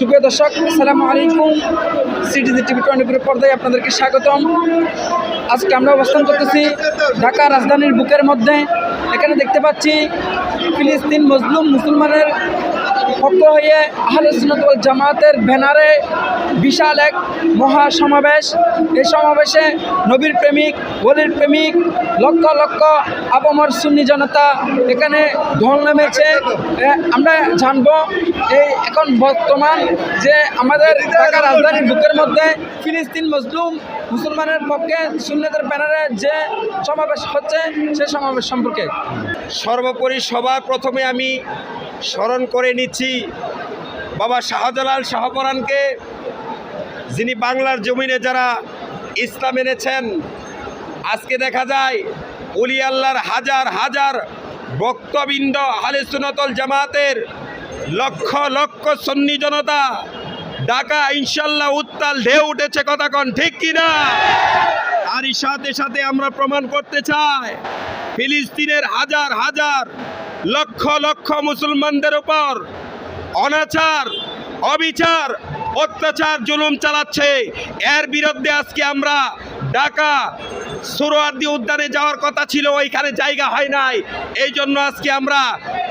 সুপ্রিয় দর্শক, আসসালামু আলাইকুম। সিটিজি টিভি টোয়েন্টি পর্দায় আপনাদেরকে স্বাগতম। আজকে আমরা অবস্থান করতেছি ঢাকা রাজধানীর বুকের মধ্যে। এখানে দেখতে পাচ্ছি ফিলিস্তিন মজলুম মুসলমানের পক্ষ হয়ে আহলে সুন্নাত ওয়াল জামাতের ব্যানারে বিশাল এক মহা সমাবেশ। এই সমাবেশে নবীর প্রেমিক, ওলির প্রেমিক, লক্ষ লক্ষ আবমর সুন্নি জনতা এখানে ঢল নেমেছে। আমরা জানব এই এখন বর্তমান যে আমাদের ঢাকা রাজধানীর বুকের মধ্যে ফিলিস্তিন মজলুম মুসলমানের পক্ষে সুন্নতের ব্যানারে যে সমাবেশ হচ্ছে, সে সমাবেশ সম্পর্কে। সর্বোপরি সবার প্রথমে আমি স্মরণ করে নিচ্ছি বাবা শাহজালাল শাহপরানকে যিনি বাংলার জমিনে যারা ইসলাম এনেছেন। আজকে দেখা যায় অলি আল্লাহর হাজার হাজার বক্তবৃন্দ আলে সুনতল জামাতের লক্ষ লক্ষ সন্নি জনতা ঢাকা ইনশাল্লাহ উত্তাল ঢেউ উঠেছে কথা ঠিক কিনা? তারই সাথে সাথে আমরা প্রমাণ করতে চাই, ফিলিস্তিনের হাজার হাজার লক্ষ লক্ষ মুসলমানদের উপর অনাচার, অবিচার, অত্যাচার জুলুম চালাচ্ছে। এর বিরুদ্ধে আজকে আমরা ঢাকা সুরোয়ার্দি উদ্যানে যাওয়ার কথা ছিল, ওইখানে জায়গা হয় নাই। এই জন্য আজকে আমরা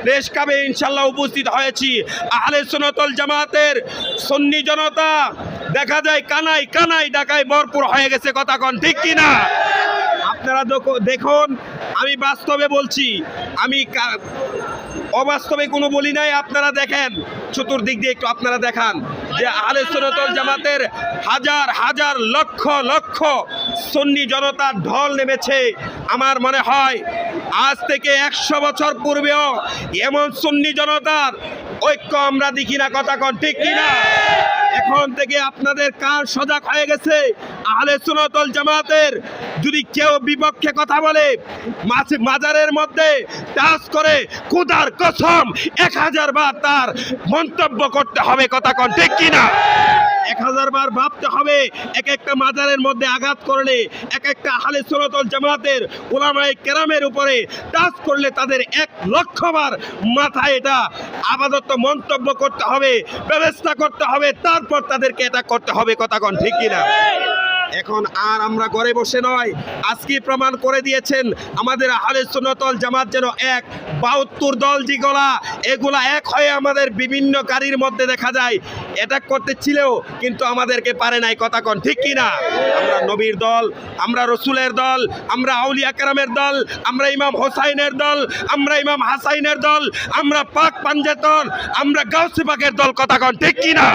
দেশ কাবে ইনশাল্লাহ উপস্থিত হয়েছি। আহলে সুনতল জামাতের সন্নি জনতা, দেখা যায় কানাই কানাই ঢাকায় ভরপুর হয়ে গেছে, কথা কন, ঠিক কিনা? আপনারা দেখুন আমি বাস্তবে বলছি আমি অবাস্তবে কোনো বলি নাই আপনারা দেখেন চতুর্দিক দিয়ে একটু আপনারা দেখান যে আহলে সুন্নাতুল জামাতের হাজার হাজার লক্ষ লক্ষ সন্নি জনতার ঢল নেমেছে। আমার মনে হয় আজ থেকে একশো বছর পূর্বেও এমন সুন্নি জনতার ঐক্য আমরা দেখি না কথা কন ঠিক কিনা? এখন থেকে আপনাদের কার সজাগ হয়ে গেছে? আহলে সুনতল জামাতের যদি কেউ বিপক্ষে কথা বলে মাজারের মধ্যে টাচ করে, কুদার কসম, এক হাজার বার তার মন্তব্য করতে হবে, কথা কন, ঠিক কিনা? এক হাজার বার ভাবতে হবে, এক একটা মাজারের মধ্যে আঘাত করলে, এক একটা আহলে সুনতল জামাতের ওলামায়ে কেরামের উপরে টাচ করলে তাদের এক লক্ষ বার মাথায় এটা আপাতত মন্তব্য করতে হবে, ব্যবস্থা করতে হবে, তারপর তাদেরকে এটা করতে হবে, কথা কন, ঠিক কিনা? এখন আর আমরা ঘরে বসে নয়। আজকে প্রমাণ করে দিয়েছেন আমাদের আহলে সুন্নতল জামাত যেন এক, বাহাত্তর দল যেগুলা এগুলা এক হয়ে আমাদের বিভিন্ন গাড়ির মধ্যে দেখা যায়। এটা করতে ছিলেও কিন্তু আমাদেরকে পারে নাই, কথা কন ঠিক কি না আমরা নবীর দল, আমরা রসুলের দল, আমরা আউলিয়া কেরামের দল, আমরা ইমাম হোসাইনের দল, আমরা ইমাম হাসাইনের দল, আমরা পাক পাঞ্জের দল আমরা গাউসে পাকের দল, কথা কন ঠিক কি না